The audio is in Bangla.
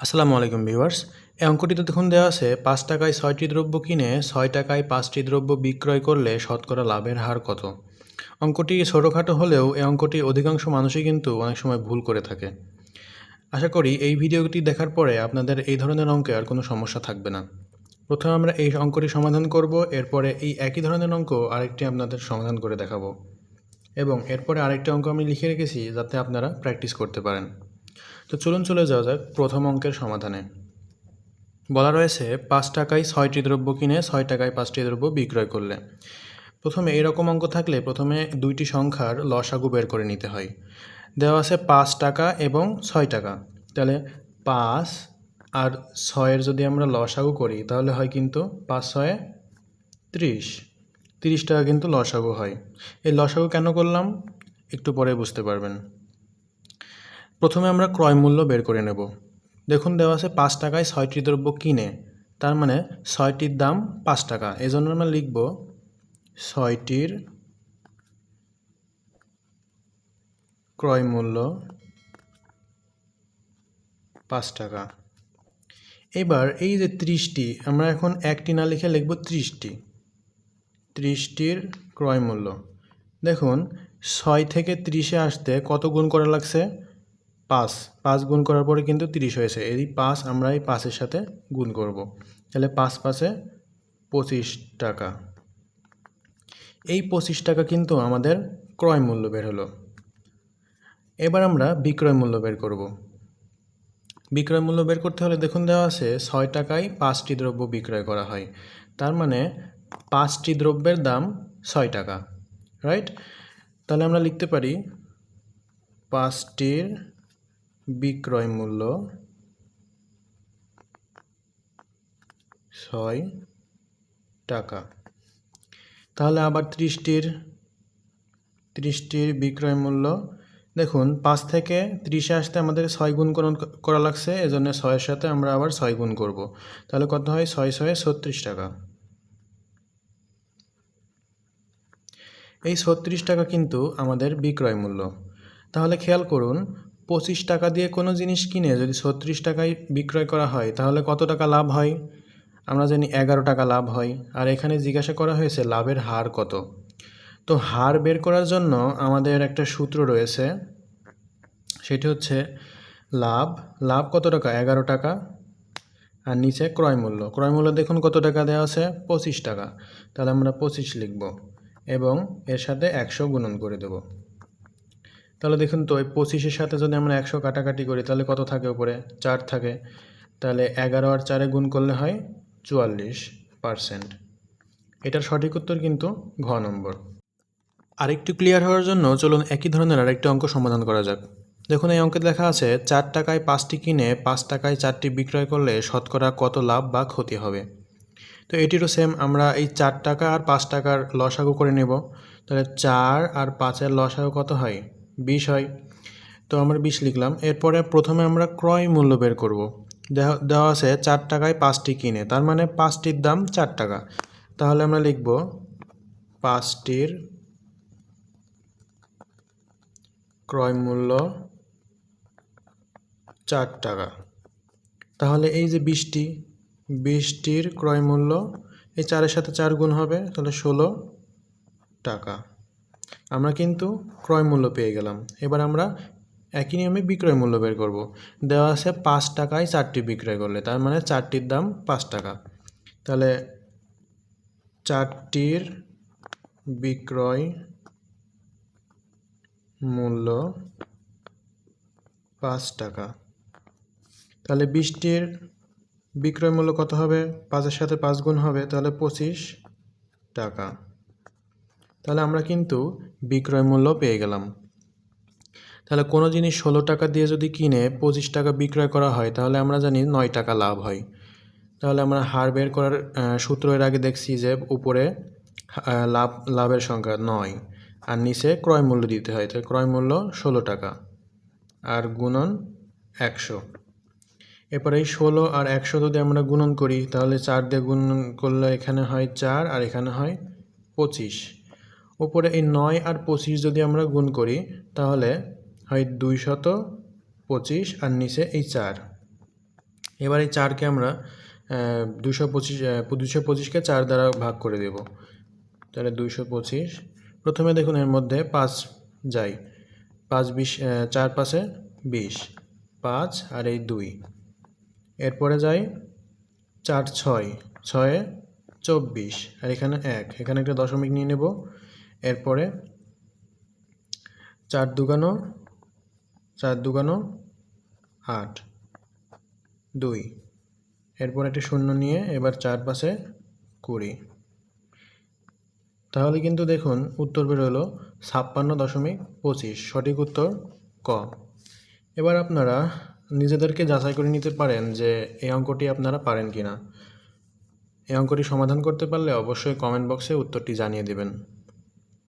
আসসালামু আলাইকুম ভিউয়ার্স। এই অঙ্কটিতে দেখুন দেওয়া আছে, পাঁচ টাকায় ছয়টি দ্রব্য কিনে ছয় টাকায় পাঁচটি দ্রব্য বিক্রয় করলে শতকরা লাভের হার কত? অঙ্কটি ছোটোখাটো হলেও এই অঙ্কটি অধিকাংশ মানুষই কিন্তু অনেক সময় ভুল করে থাকে। আশা করি এই ভিডিওটি দেখার পরে আপনাদের এই ধরনের অঙ্কে আর কোনো সমস্যা থাকবে না। প্রথমে আমরা এই অঙ্কটি সমাধান করব, এরপরে এই একই ধরনের অঙ্ক আরেকটি আপনাদের সমাধান করে দেখাবো। এবং এরপরে আরেকটি অঙ্ক আমি লিখে রেখেছি যাতে আপনারা প্র্যাকটিস করতে পারেন। তো চলুন চলে যাওয়া যাক প্রথম অঙ্কের সমাধানে। বলা রয়েছে, পাঁচ টাকায় ছয়টি দ্রব্য কিনে ছয় টাকায় পাঁচটি দ্রব্য বিক্রয় করলে। প্রথমে এরকম অঙ্ক থাকলে প্রথমে দুইটি সংখ্যার লসাগু বের করে নিতে হয়। দেওয়া আছে পাঁচ টাকা এবং ছয় টাকা। তাহলে পাঁচ আর ছয়ের যদি আমরা লসাগু করি, তাহলে হয় কিন্তু পাঁচ ছয়ে ত্রিশ। তিরিশ টাকা কিন্তু লসাগু হয়। এই লসাগু কেন করলাম? একটু পরে বুঝতে পারবেন। প্রথমে আমরা ক্রয় মূল্য বের করে নেব। দেখুন, দেওয়া আছে পাঁচ টাকায় ছয়টি দ্রব্য কিনে, তার মানে ছয়টির দাম পাঁচ টাকা। এই জন্য আমরা লিখব ছয়টির ক্রয় মূল্য পাঁচ টাকা। এবার এই যে ত্রিশটি, আমরা এখন একটি না লিখে লিখব ত্রিশটি। ত্রিশটির ক্রয় মূল্য। দেখুন, ছয় থেকে ত্রিশে আসতে কত গুণ করা লাগছে? পাঁচ পাঁচ গুণ করার পরে কিন্তু তিরিশ হয়েছে। এই পাঁচ আমরা এই পাঁচের সাথে গুণ করব। তাহলে পাঁচ পাঁচে পঁচিশ টাকা। এই পঁচিশ টাকা কিন্তু আমাদের ক্রয় মূল্য বের হলো। এবার আমরা বিক্রয় মূল্য বের করব। বিক্রয় মূল্য বের করতে হলে দেখুন দেওয়া আছে ছয় টাকায় পাঁচটি দ্রব্য বিক্রয় করা হয়। তার মানে পাঁচটি দ্রব্যের দাম ছয় টাকা, রাইট? তাহলে আমরা লিখতে পারি পাঁচটির বিক্রয় মূল্য ছয় টাকা। তাহলে আবার ত্রিশটির ত্রিশটির বিক্রয় মূল্য। দেখুন, পাঁচ থেকে ত্রিশে আসতে আমাদের ছয় গুণ করা লাগছে, এজন্য ছয়ের সাথে আমরা আবার ছয় গুণ করব। তাহলে কত হয়? ছয়, ছয়ে, ছত্রিশ টাকা। এই ছত্রিশ টাকা কিন্তু আমাদের বিক্রয় মূল্য। তাহলে খেয়াল করুন পঁচিশ টাকা দিয়ে কোনো জিনিস কিনে যদি ছত্রিশ টাকায় বিক্রয় করা হয়, তাহলে কত টাকা লাভ হয়? আমরা জানি এগারো টাকা লাভ হয়। আর এখানে জিজ্ঞাসা করা হয়েছে, লাভের হার কত? তো হার বের করার জন্য আমাদের একটা সূত্র রয়েছে। সেটি হচ্ছে, লাভ লাভ কত টাকা? এগারো টাকা। আর নিচে ক্রয় মূল্য। ক্রয় মূল্য দেখুন কত টাকা দেওয়া আছে? পঁচিশ টাকা। তাহলে আমরা পঁচিশ লিখব এবং এর সাথে একশো গুণন করে দেব। তাহলে দেখুন তো, এই পঁচিশের সাথে যদি আমরা একশো কাটাকাটি করি, তাহলে কত থাকে উপরে? চার থাকে। তাহলে এগারো আর চারে গুণ করলে হয় চুয়াল্লিশ পারসেন্ট। এটার সঠিক উত্তর কিন্তু ঘ নম্বর। আরেকটু ক্লিয়ার হওয়ার জন্য চলুন একই ধরনের আরেকটি অঙ্ক সমাধান করা যাক। দেখুন, এই অঙ্কে লেখা আছে, চার টাকায় পাঁচটি কিনে পাঁচ টাকায় চারটি বিক্রয় করলে শতকরা কত লাভ বা ক্ষতি হবে? তো এটিরও সেম আমরা এই চার টাকা আর পাঁচ টাকার লসাগু করে নেব। তাহলে চার আর পাঁচের লসাগু কত হয়? বিশ হয়। তো আমরা বিশ লিখলাম। এরপরে প্রথমে আমরা ক্রয় মূল্য বের করব। দেওয়া- দেওয়া আছে চার টাকায় পাঁচটি কিনে। তার মানে পাঁচটির দাম চার টাকা। তাহলে আমরা লিখব পাঁচটির ক্রয় মূল্য চার টাকা। তাহলে এই যে বিশটি, বিশটির ক্রয় মূল্য, এই চারের সাথে চার গুণ হবে, তাহলে ষোলো টাকা। আমরা কিন্তু ক্রয় মূল্য পেয়ে গেলাম। এবার আমরা একই নিয়মে বিক্রয় মূল্য বের করব। দেওয়া আছে পাঁচ টাকায় চারটি বিক্রয় করলে, তার মানে চারটির দাম পাঁচ টাকা। তাহলে চারটির বিক্রয় মূল্য পাঁচ টাকা। তাহলে বিশটির বিক্রয় মূল্য কত হবে? পাঁচের সাথে পাঁচ গুণ হবে, তাহলে পঁচিশ টাকা। তাহলে আমরা কিন্তু বিক্রয় মূল্য পেয়ে গেলাম। তাহলে কোনো জিনিস ষোলো টাকা দিয়ে যদি কিনে পঁচিশ টাকা বিক্রয় করা হয়, তাহলে আমরা জানি নয় টাকা লাভ হয়। তাহলে আমরা হার বের করার সূত্র এর আগে দেখছি যে উপরে লাভ, লাভের সংখ্যা নয় আর নিচে ক্রয় মূল্য দিতে হয়। তাহলে ক্রয় মূল্য ষোলো টাকা আর গুণন একশো। এরপর এই ষোলো আর একশো যদি আমরা গুণন করি, তাহলে চার দিয়ে গুণন করলে এখানে হয় চার আর এখানে হয় পঁচিশ। উপরে এই নয় আর পঁচিশ যদি আমরা গুণ করি, তাহলে হয় দুইশত পঁচিশ আর নিচে এই চার। এবার এই চারকে আমরা দুশো পঁচিশ দুশো পঁচিশকে চার দ্বারা ভাগ করে দেব। তাহলে দুইশো পঁচিশ। প্রথমে দেখুন এর মধ্যে পাঁচ যাই পাঁচ বিশ চার পাশে বিশ। পাঁচ আর এই দুই। এরপরে যাই চার ছয়, ছয়ে চব্বিশ। আর এখানে এক। এখানে একটা দশমিক নিয়ে নেব। এরপরে চার দুগানো চার দুগানো, আট, দুই। এরপর একটি শূন্য নিয়ে এবার চার পাশে কুড়ি। তাহলে কিন্তু দেখুন উত্তর বেরোলো ছাপ্পান্ন দশমিক পঁচিশ, সঠিক উত্তর ক। এবার আপনারা নিজেদেরকে যাচাই করে নিতে পারেন যে এই অঙ্কটি আপনারা পারেন কি না এই অঙ্কটি সমাধান করতে পারলে অবশ্যই কমেন্ট বক্সে উত্তরটি জানিয়ে দেবেন।